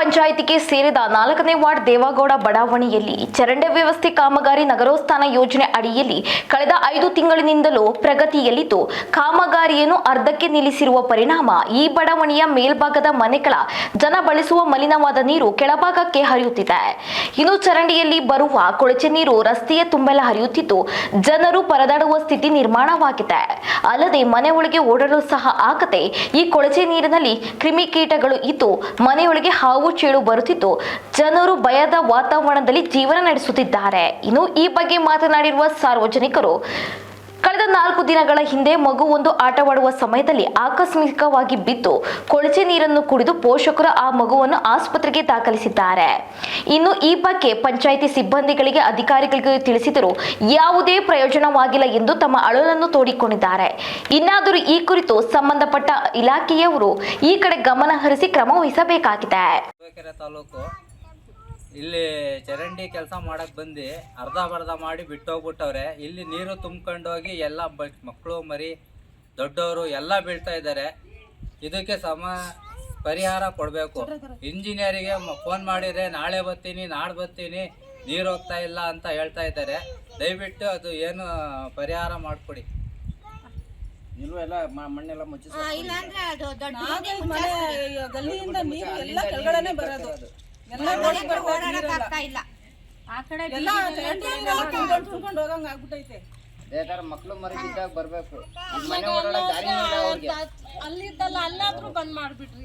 ಪಂಚಾಯಿತಿಗೆ ಸೇರಿದ ನಾಲ್ಕನೇ ವಾರ್ಡ್ ದೇವಾಗೌಡ ಬಡಾವಣೆಯಲ್ಲಿ ಚರಂಡಿ ವ್ಯವಸ್ಥೆ ಕಾಮಗಾರಿ ನಗರೋತ್ಥಾನ ಯೋಜನೆ ಅಡಿಯಲ್ಲಿ ಕಳೆದ ಐದು ತಿಂಗಳಿನಿಂದಲೂ ಪ್ರಗತಿಯಲ್ಲಿದ್ದು, ಕಾಮಗಾರಿಯನ್ನು ಅರ್ಧಕ್ಕೆ ನಿಲ್ಲಿಸಿರುವ ಪರಿಣಾಮ ಈ ಬಡಾವಣೆಯ ಮೇಲ್ಭಾಗದ ಮನೆಗಳ ಜನ ಬಳಸುವ ಮಲಿನವಾದ ನೀರು ಕೆಳಭಾಗಕ್ಕೆ ಹರಿಯುತ್ತಿದೆ. ಇನ್ನು ಚರಂಡಿಯಲ್ಲಿ ಬರುವ ಕೊಳಚೆ ನೀರು ರಸ್ತೆಯ ತುಂಬೆಲ್ಲ ಹರಿಯುತ್ತಿದ್ದು, ಜನರು ಪರದಾಡುವ ಸ್ಥಿತಿ ನಿರ್ಮಾಣವಾಗಿದೆ. ಅಲ್ಲದೆ ಮನೆ ಒಳಗೆ ಓಡಲು ಸಹ ಆಗದೆ ಈ ಕೊಳಚೆ ನೀರಿನಲ್ಲಿ ಕ್ರಿಮಿಕೀಟಗಳು ಇದ್ದು ಮನೆಯೊಳಗೆ ಹಾವು ಚೇಳು ಬರುತ್ತಿದ್ದು ಜನರು ಭಯದ ವಾತಾವರಣದಲ್ಲಿ ಜೀವನ ನಡೆಸುತ್ತಿದ್ದಾರೆ. ಇನ್ನು ಈ ಬಗ್ಗೆ ಮಾತನಾಡಿರುವ ಸಾರ್ವಜನಿಕರು ಕಳೆದ ನಾಲ್ಕು ದಿನಗಳ ಹಿಂದೆ ಮಗುವೊಂದು ಆಟವಾಡುವ ಸಮಯದಲ್ಲಿ ಆಕಸ್ಮಿಕವಾಗಿ ಬಿದ್ದು ಕೊಳಚೆ ನೀರನ್ನು ಕುಡಿದು ಪೋಷಕರು ಆ ಮಗುವನ್ನು ಆಸ್ಪತ್ರೆಗೆ ದಾಖಲಿಸಿದ್ದಾರೆ. ಇನ್ನು ಈ ಬಗ್ಗೆ ಪಂಚಾಯಿತಿ ಸಿಬ್ಬಂದಿಗಳಿಗೆ ಅಧಿಕಾರಿಗಳಿಗೆ ತಿಳಿಸಿದರೂ ಯಾವುದೇ ಪ್ರಯೋಜನವಾಗಿಲ್ಲ ಎಂದು ತಮ್ಮ ಅಳಲನ್ನು ತೋಡಿಕೊಂಡಿದ್ದಾರೆ. ಇನ್ನಾದರೂ ಈ ಕುರಿತು ಸಂಬಂಧಪಟ್ಟ ಇಲಾಖೆಯವರು ಈ ಕಡೆ ಗಮನ ಹರಿಸಿ ಕ್ರಮ ವಹಿಸಬೇಕಾಗಿದೆ. ಇಲ್ಲಿ ಚರಂಡಿ ಕೆಲಸ ಮಾಡಕ್ ಬಂದು ಅರ್ಧ ಬರ್ಧ ಮಾಡಿ ಬಿಟ್ಟೋಗ್ಬಿಟ್ಟವ್ರೆ. ಇಲ್ಲಿ ನೀರು ತುಂಬ್ಕೊಂಡೋಗಿ ಎಲ್ಲ ಬ ಮಕ್ಕಳು ಮರಿ ದೊಡ್ಡವರು ಎಲ್ಲ ಬೀಳ್ತಾ ಇದ್ದಾರೆ. ಇದಕ್ಕೆ ಸಮ ಪರಿಹಾರ ಕೊಡಬೇಕು. ಇಂಜಿನಿಯರಿಗೆ ಫೋನ್ ಮಾಡಿದ್ರೆ ನಾಳೆ ಬರ್ತೀನಿ ನಾಳೆ ಬರ್ತೀನಿ ನೀರು ಹೋಗ್ತಾ ಇಲ್ಲ ಅಂತ ಹೇಳ್ತಾ ಇದ್ದಾರೆ. ದಯವಿಟ್ಟು ಅದು ಏನು ಪರಿಹಾರ ಮಾಡಿಕೊಡಿ. ಇಲ್ಲಾಂದ್ರೆ ಅದು ದೊಡ್ಡ ಮನೆ ಗಲ್ಲಿಯಿಂದ ನೀರು ಎಲ್ಲ ಕೆಳಗಡೆನೆ ಬರೋದು. ಆಗ್ತಾ ಇಲ್ಲ. ಆ ಕಡೆ ಹೋಗಂಗ್ ಆಗ್ಬಿಟ್ಟೈತೆ. ಬೇಕಾದ್ರೆ ಮಕ್ಳು ಮರಿ ಬಿದ್ದಾಗ ಬರ್ಬೇಕು ಅಲ್ಲಿದ್ದಲ್ಲ ಅಲ್ಲಾದ್ರೂ ಬಂದ್ ಮಾಡ್ಬಿಟ್ರಿ